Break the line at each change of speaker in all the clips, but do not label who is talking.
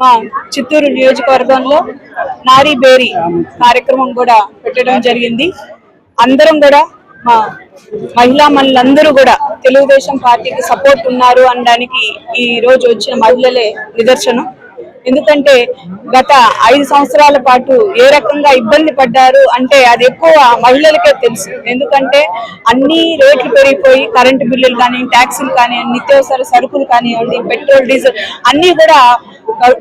మా చిత్తూరు నియోజకవర్గంలో నారీ బేరీ కార్యక్రమం కూడా పెట్టడం జరిగింది. అందరం కూడా మా మహిళా మనులందరూ కూడా తెలుగుదేశం పార్టీకి సపోర్ట్ ఉన్నారు అనడానికి ఈ రోజు వచ్చిన మహిళలే నిదర్శనం. ఎందుకంటే గత ఐదు సంవత్సరాల పాటు ఏ రకంగా ఇబ్బంది పడ్డారు అంటే అది ఎక్కువ మహిళలకే తెలుసు. ఎందుకంటే అన్ని రేట్లు పెరిగిపోయి కరెంటు బిల్లులు కానీ ట్యాక్సీలు కానీ నిత్యావసర సరుకులు కానివ్వండి పెట్రోల్ డీజిల్ అన్ని కూడా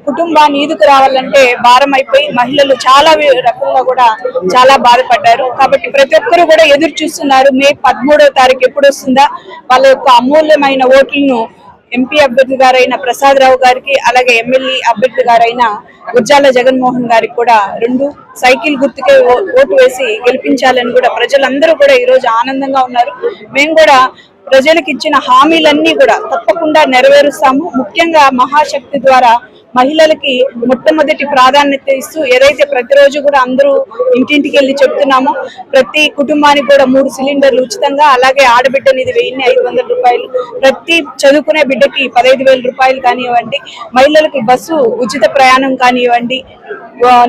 కుటుంబాన్ని ఈదుకు రావాలంటే భారం అయిపోయి మహిళలు చాలా రకంగా కూడా చాలా బాధపడ్డారు. కాబట్టి ప్రతి ఒక్కరు కూడా ఎదురు చూస్తున్నారు. మే పదమూడవ తారీఖు ఎప్పుడు వస్తుందా? వాళ్ళ యొక్క అమూల్యమైన ఓట్లను ఎంపీ అభ్యర్థి గారైన ప్రసాద్ రావు గారికి అలాగే ఎమ్మెల్యే అభ్యర్థి గారైన గుజ్జాల జగన్మోహన్ గారికి కూడా రెండు సైకిల్ గుర్తుకే ఓటు వేసి గెలిపించాలని కూడా ప్రజలందరూ కూడా ఈ రోజు ఆనందంగా ఉన్నారు. మేము కూడా ప్రజలకు ఇచ్చిన హామీలన్నీ కూడా తప్పకుండా నెరవేరుస్తాము. ముఖ్యంగా మహాశక్తి ద్వారా మహిళలకి మొట్టమొదటి ప్రాధాన్యత ఇస్తూ ఏదైతే ప్రతిరోజు కూడా అందరూ ఇంటింటికి వెళ్ళి చెప్తున్నామో ప్రతి కుటుంబానికి కూడా మూడు సిలిండర్లు ఉచితంగా అలాగే ఆడబిడ్డ నిధి వెయ్యి ఐదు వందల రూపాయలు ప్రతి చదువుకునే బిడ్డకి పదహైదు వేల రూపాయలు కానివ్వండి మహిళలకు బస్సు ఉచిత ప్రయాణం కానివ్వండి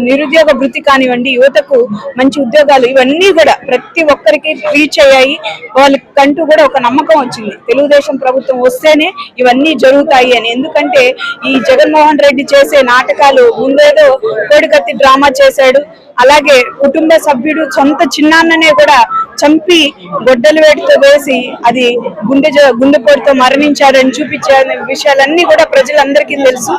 నిరుద్యోగ వృత్తి కానివ్వండి యువతకు మంచి ఉద్యోగాలు ఇవన్నీ కూడా ప్రతి ఒక్కరికి రీచ్ అయ్యాయి. వాళ్ళకంటూ కూడా ఒక నమ్మకం వచ్చింది. తెలుగుదేశం ప్రభుత్వం వస్తేనే ఇవన్నీ జరుగుతాయి అని. ఎందుకంటే ఈ జగన్మోహన్ రెడ్డి చేసే నాటకాలు ముందేదో కోడికత్తి డ్రామా చేశాడు. అలాగే కుటుంబ సభ్యుడు సొంత చిన్నాన్ననే కూడా చంపి గొడ్డలు వేటితో వేసి అది గుండె జ- గుండెపోటుతో మరణించాడని చూపించాడని విషయాలన్నీ కూడా ప్రజలందరికీ తెలుసు.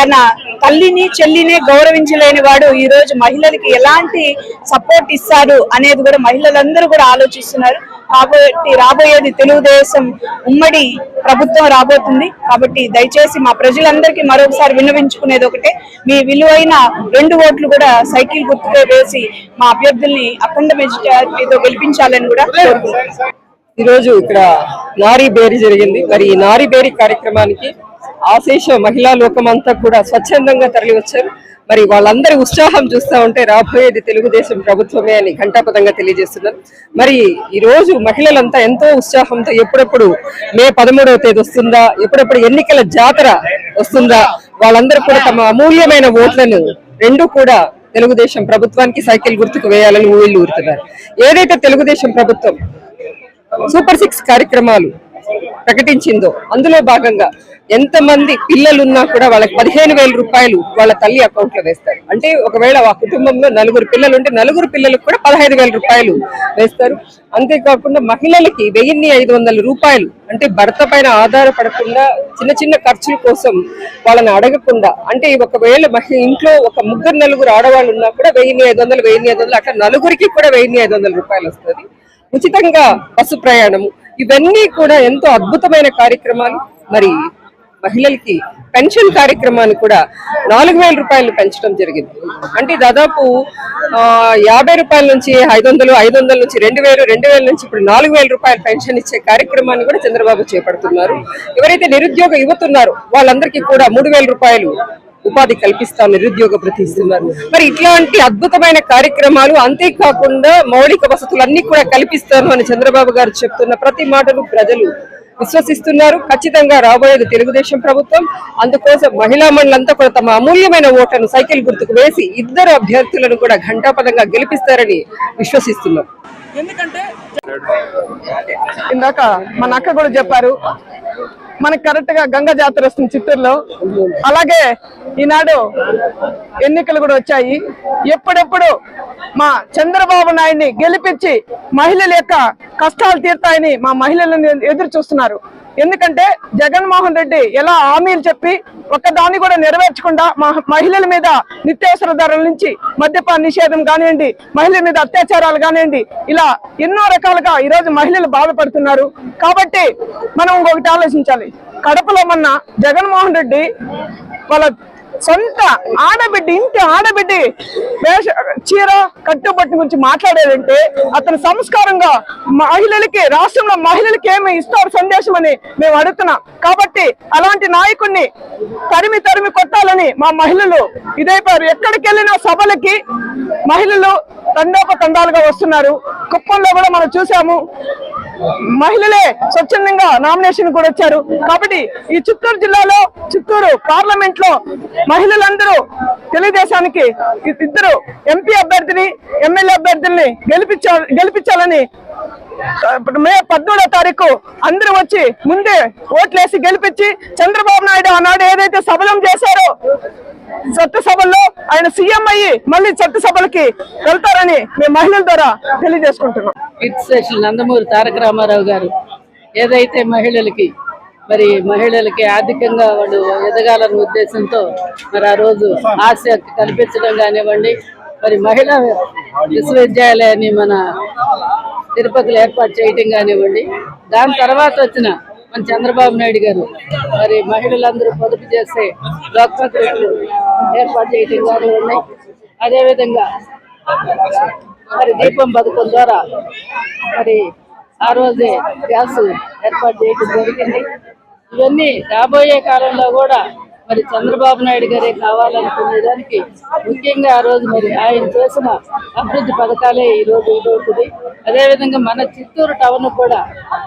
తన తల్లిని చెల్లిని గౌరవించలేని వాడు ఈ రోజు మహిళలకి ఎలాంటి సపోర్ట్ ఇస్తారు అనేది కూడా మహిళలందరూ కూడా ఆలోచిస్తున్నారు. కాబట్టి రాబోయేది తెలుగుదేశం ఉమ్మడి ప్రభుత్వం రాబోతుంది. కాబట్టి దయచేసి మా ప్రజలందరికీ మరొకసారి విన్నవించుకునేది ఒకటే. మీ విలువైన రెండు ఓట్లు కూడా సైకిల్ గుర్తుపై వేసి మా అభ్యర్థుల్ని అఖండ మెజార్టీతో గెలిపించాలని కూడా కోరుకుంటున్నాను
ఈరోజు ఇక్కడ నారీ బేరీ జరిగింది. మరి ఈ నారీ బేరీ కార్యక్రమానికి ఆశేష మహిళా లోకమంతా కూడా స్వచ్ఛందంగా తరలి వచ్చారు మరి వాళ్ళందరి ఉత్సాహం చూస్తా ఉంటే రాబోయేది తెలుగుదేశం ప్రభుత్వమే అని ఘంటాపదంగా తెలియజేస్తున్నారు. మరి ఈ రోజు మహిళలంతా ఎంతో ఉత్సాహంతో ఎప్పుడెప్పుడు మే పదమూడవ తేదీ వస్తుందా ఎప్పుడెప్పుడు ఎన్నికల జాతర వస్తుందా వాళ్ళందరూ కూడా తమ అమూల్యమైన ఓట్లను రెండు కూడా తెలుగుదేశం ప్రభుత్వానికి సైకిల్ గుర్తుకు వేయాలని ఊళ్ళు ఊరుతున్నారు. ఏదైతే తెలుగుదేశం ప్రభుత్వం సూపర్ సిక్స్ కార్యక్రమాలు ప్రకటించిందో. అందులో భాగంగా ఎంతమంది పిల్లలున్నా కూడా వాళ్ళకి పదిహేను వేల రూపాయలు వాళ్ళ తల్లి అకౌంట్లో వేస్తారు. అంటే ఒకవేళ ఆ కుటుంబంలో నలుగురు పిల్లలు ఉంటే నలుగురు పిల్లలకు కూడా పదహైదు వేల రూపాయలు వేస్తారు. అంతేకాకుండా మహిళలకి వెయ్యిన్ని ఐదు వందల రూపాయలు అంటే భర్త పైన ఆధారపడకుండా చిన్న చిన్న ఖర్చుల కోసం వాళ్ళని అడగకుండా అంటే ఒకవేళ మహి ఇంట్లో ఒక ముగ్గురు నలుగురు ఆడవాళ్ళు ఉన్నా కూడా వెయ్యిన్ని ఐదు వందలు వెయ్యిన్ని ఐదు వందలు అట్లా నలుగురికి కూడా వెయ్యిన్ని ఐదు వందల రూపాయలు వస్తుంది. ఉచితంగా బస్సు ప్రయాణము ఇవన్నీ కూడా ఎంతో అద్భుతమైన కార్యక్రమాలు. మరి మహిళలకి పెన్షన్ కార్యక్రమాన్ని కూడా నాలుగు వేల రూపాయలు పెంచడం జరిగింది. అంటే దాదాపు ఆ, యాభై రూపాయల నుంచి ఐదు వందలు ఐదు వందల నుంచి రెండు వేలు రెండు వేల నుంచి ఇప్పుడు నాలుగు వేల రూపాయలు పెన్షన్ ఇచ్చే కార్యక్రమాన్ని కూడా చంద్రబాబు చేపడుతున్నారు. ఎవరైతే నిరుద్యోగ యువత ఉన్నారో వాళ్ళందరికీ కూడా మూడు వేల రూపాయలు ఉపాధి కల్పిస్తాం నిరుద్యోగ ప్రతిస్తున్నారు ఇస్తున్నారు. మరి ఇట్లాంటి అద్భుతమైన కార్యక్రమాలు అంతేకాకుండా మౌలిక వసతులు అన్ని కూడా కల్పిస్తాను అని చంద్రబాబు గారు చెప్తున్న ప్రతి మాటను ప్రజలు విశ్వసిస్తున్నారు. ఖచ్చితంగా రాబోయేది తెలుగుదేశం ప్రభుత్వం. అందుకోసం మహిళా మండలంతా కూడా తమ అమూల్యమైన ఓట్లను సైకిల్ గుర్తుకు వేసి ఇద్దరు అభ్యర్థులను కూడా ఘంటాపదంగా గెలిపిస్తారని విశ్వసిస్తున్నాం.
ఎందుకంటే ఇందాక మన అక్క కూడా చెప్పారు మనకి కరెక్ట్గా గంగా జాతర వస్తుంది చిత్తూరులో. అలాగే ఈనాడు ఎన్నికలు కూడా వచ్చాయి. ఎప్పుడెప్పుడు మా చంద్రబాబు నాయుడిని గెలిపించి మహిళల యొక్క కష్టాలు తీర్తాయని మా మహిళలను ఎదురు చూస్తున్నారు. ఎందుకంటే జగన్మోహన్ రెడ్డి ఎలా హామీలు చెప్పి ఒక్కదాన్ని కూడా నెరవేర్చకుండా మా మహిళల మీద నిత్యావసర ధరల నుంచి మద్యపాన నిషేధం కానివ్వండి మహిళల మీద అత్యాచారాలు కానివ్వండి ఇలా ఎన్నో రకాలుగా ఈ రోజు మహిళలు బాధపడుతున్నారు. కాబట్టి మనం ఇంకొకటి ఆలోచించాలి. కడపలో మొన్న జగన్మోహన్ రెడ్డి వాళ్ళ సొంత ఆడబిడ్డ ఇంటి ఆడబిడ్డ వేష చీర కట్టుబట్టి గురించి మాట్లాడేదంటే అతను సంస్కారంగా మహిళలకి రాష్ట్రంలో మహిళలకి ఏమి ఇస్తారు సందేశం అని మేము అడుగుతున్నాం. కాబట్టి అలాంటి నాయకుడిని తరిమి తరిమి కొట్టాలని మా మహిళలు ఇదైపోయారు ఎక్కడికి వెళ్ళిన సభలకి మహిళలు తండోపతండాలుగా వస్తున్నారు. కుప్పంలో కూడా మనం చూసాము మహిళలే స్వచ్ఛందంగా నామినేషన్ కూడా వచ్చారు కాబట్టి ఈ చిత్తూరు జిల్లాలో చిత్తూరు పార్లమెంట్లో మహిళలందరూ తెలుగుదేశానికి ఇద్దరు ఎంపీ అభ్యర్థిని ఎమ్మెల్యే అభ్యర్థుల్ని గెలిపించా గెలిపించాలని మే పద్మూడో తారీఖు అందరూ వచ్చి ముందే ఓట్లేసి గెలిపించి చంద్రబాబు నాయుడు ఆనాడు ఏదైతే సబలం చేశారో చట్టసభల్లో ఆయన సీఎం అయ్యి మళ్ళీ చట్టసభలకి వెళ్తారని మేము మహిళల ద్వారా తెలియజేసుకుంటున్నాం.
నందమూరి తారక రామారావు గారు. ఏదైతే మహిళలకి మరి మహిళలకి ఆర్థికంగా వాళ్ళు ఎదగాలన్న ఉద్దేశంతో మరి ఆ రోజు ఆశ కల్పించడం కానివ్వండి మరి మహిళా విశ్వవిద్యాలయాన్ని మన తిరుపతిలో ఏర్పాటు చేయటం కానివ్వండి దాని తర్వాత వచ్చిన మన చంద్రబాబు నాయుడు గారు మరి మహిళలందరూ పొదుపు చేసే లోక్పత్రికలు ఏర్పాటు చేయటం కానివ్వండి అదేవిధంగా మరి దీపం పథకం ద్వారా మరి ఆ రోజే గ్యాస్ ఏర్పాటు చేయడం జరిగింది. ఇవన్నీ రాబోయే కాలంలో కూడా మరి చంద్రబాబు నాయుడు గారే కావాలనుకునే దానికి ముఖ్యంగా ఆ రోజు మరి ఆయన చేసిన అభివృద్ధి పథకాలే ఈ రోజు ఇదవుతుంది అదేవిధంగా మన చిత్తూరు టౌన్ కూడా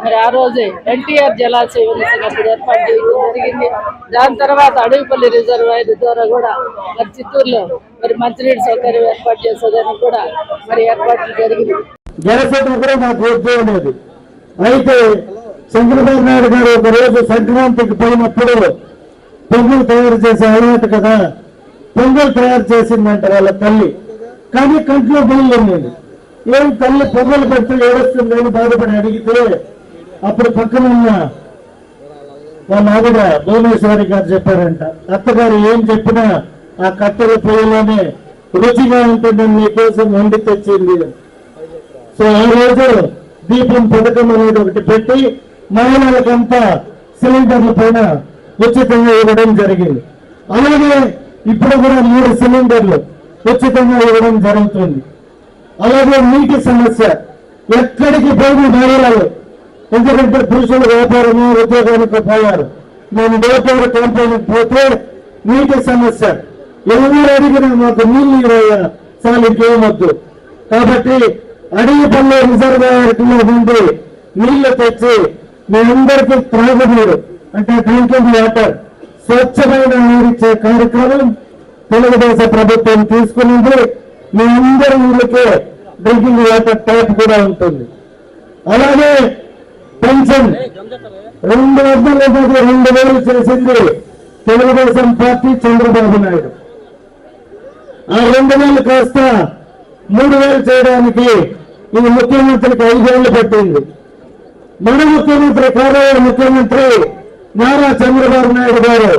మరి ఆ రోజే ఎన్టీఆర్ జలాశయం ఉన్నప్పుడు ఏర్పాటు చేయడం జరిగింది. దాని తర్వాత అడవిపల్లి రిజర్వాయర్ ద్వారా కూడా మరి చిత్తూరులో మరి మంచినీటి సౌకర్యం ఏర్పాటు చేసేదానికి కూడా మరి ఏర్పాట్లు జరిగింది
కూడా అయితే చంద్రబాబు నాయుడు గారు ఒకరోజు సంక్రాంతికి పోయినప్పుడు పొంగల్ తయారు చేసే అలవాటు కదా. పొంగల్ తయారు చేసిందంట వాళ్ళ తల్లి. కానీ కంట్లో బయలు ఉండేది ఏం తల్లి పొంగలు పెడితే ఏడుస్తుంది అని బాధపడి అడిగితే అప్పుడు పక్కన ఉన్న వాళ్ళ ఆవిడ భువనేశ్వరి గారు చెప్పారంట అత్తగారు ఏం చెప్పినా ఆ కట్టెల పొయ్యిలోనే రుచిగా ఉంటుందని మీకోసం వండి తెచ్చింది. సో ఆ రోజు దీపం పథకం అనేది ఒకటి పెట్టి మహిళలకంతా సిలిండర్ల పైన ఉచితంగా ఇవ్వడం జరిగింది. అలాగే ఇప్పుడు కూడా మూడు సిలిండర్లు ఉచితంగా ఇవ్వడం జరుగుతుంది. అలాగే నీటి సమస్య ఎక్కడికి పోయిన మహిళలు ఎందుకంటే పురుషులు వ్యాపారము ఉద్యోగానికి పోయారు. మేము వ్యాపార కంపెనీకి పోతే నీటి సమస్య. ఎవరు అడిగినా మాకు నీళ్ళు ఇవ్వయ్యా చాలు ఇంకేమొద్దు కాబట్టి అడవిపల్లి రిజర్వాయర్ నుండి నీళ్ళు తెచ్చి మీ అందరికీ త్రాగునీరు అంటే డ్రింకింగ్ వాటర్ స్వచ్ఛమైన నీరిచ్చే కార్యక్రమం తెలుగుదేశం ప్రభుత్వం తీసుకున్నది. మీ అందరి ఊళ్ళకే డ్రింకింగ్ వాటర్ ట్యాప్ కూడా ఉంటుంది. అలాగే పెన్షన్. రెండు వందల రెండు వేలు చేసింది తెలుగుదేశం పార్టీ చంద్రబాబు నాయుడు. ఆ రెండు వేలు కాస్త మూడు వేలు చేయడానికి ఇది ముఖ్యమంత్రికి ఐదేళ్ళు పట్టింది. మన ముఖ్యమంత్రి కాబోయే ముఖ్యమంత్రి నారా చంద్రబాబు నాయుడు గారు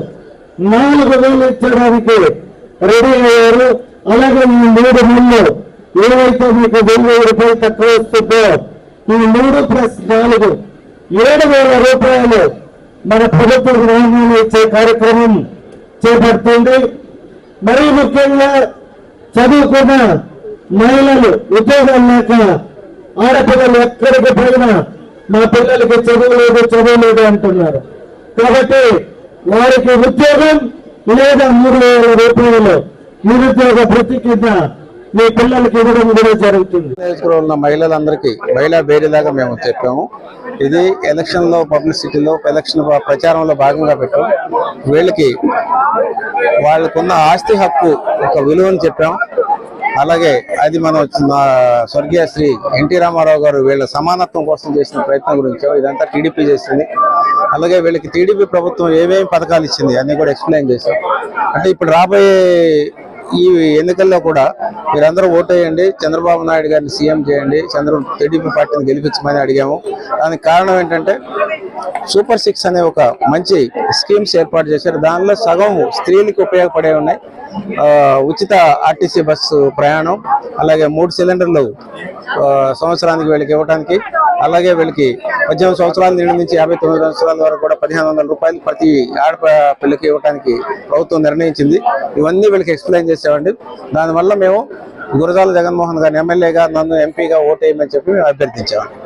నాలుగు వేలు ఇచ్చడానికి రెడీ అయ్యారు. అలాగే ఈ మూడు నెలలు ఏవైతే మీకు వెయ్యి రూపాయలు తక్కువ వస్తుందో ఈ మూడు ప్లస్ నాలుగు ఏడు వేల రూపాయలు మన ప్రభుత్వ గ్రామాలు ఇచ్చే కార్యక్రమం చేపడుతుంది. మరీ ముఖ్యంగా చదువుకున్న మహిళలు ఉద్యోగం లేక ఆడపిల్లలు ఎక్కడికి పోయినా మా పిల్లలకి చదువు లేదు చదువు లేదు అంటున్నారు. కాబట్టి వారికి ఉద్యోగం లేదా మూడు వేల రూపాయలు నిరుద్యోగ భృతి కింద మీ పిల్లలకి ఇవ్వడం కూడా జరుగుతుంది.
ఉన్న మహిళలందరికీ మహిళా బేరీలాగా మేము చెప్పాము. ఇది ఎలక్షన్లో పబ్లిసిటీలో ఎలక్షన్ ప్రచారంలో భాగంగా పెట్టాం. వీళ్ళకి వాళ్ళకున్న ఆస్తి హక్కు ఒక విలువని చెప్పాం. అలాగే అది మనం స్వర్గీయ శ్రీ ఎన్టీ రామారావు గారు వీళ్ళ సమానత్వం కోసం చేసిన ప్రయత్నం గురించి ఇదంతా టీడీపీ చేసింది. అలాగే వీళ్ళకి టీడీపీ ప్రభుత్వం ఏమేమి పథకాలు ఇచ్చింది అన్ని కూడా ఎక్స్ప్లెయిన్ చేశాం. అంటే ఇప్పుడు రాబోయే ఈ ఎన్నికల్లో కూడా మీరందరూ ఓటేయండి చంద్రబాబు నాయుడు గారిని సీఎం చేయండి చంద్ర టీడీపీ పార్టీని గెలిపించమని అడిగాము. దానికి కారణం ఏంటంటే సూపర్ సిక్స్ అనే ఒక మంచి స్కీమ్స్ ఏర్పాటు చేశారు. దానిలో సగం స్త్రీలకు ఉపయోగపడే ఉన్నాయి. ఉచిత ఆర్టీసీ బస్సు ప్రయాణం అలాగే మూడు సిలిండర్లు సంవత్సరానికి వీళ్ళకి ఇవ్వడానికి అలాగే వీళ్ళకి పద్దెనిమిది సంవత్సరాల నిండి నుంచి యాభై తొమ్మిది సంవత్సరాల వరకు కూడా పదిహేను వందల రూపాయలు ప్రతి ఆడపిల్లకి ఇవ్వడానికి ప్రభుత్వం నిర్ణయించింది. ఇవన్నీ వీళ్ళకి ఎక్స్ప్లెయిన్ చేసామండి దానివల్ల మేము గురజాల జగన్మోహన్ గారిని ఎమ్మెల్యేగా నన్ను ఎంపీగా ఓటేయమని చెప్పి మేము అభ్యర్థించామండి.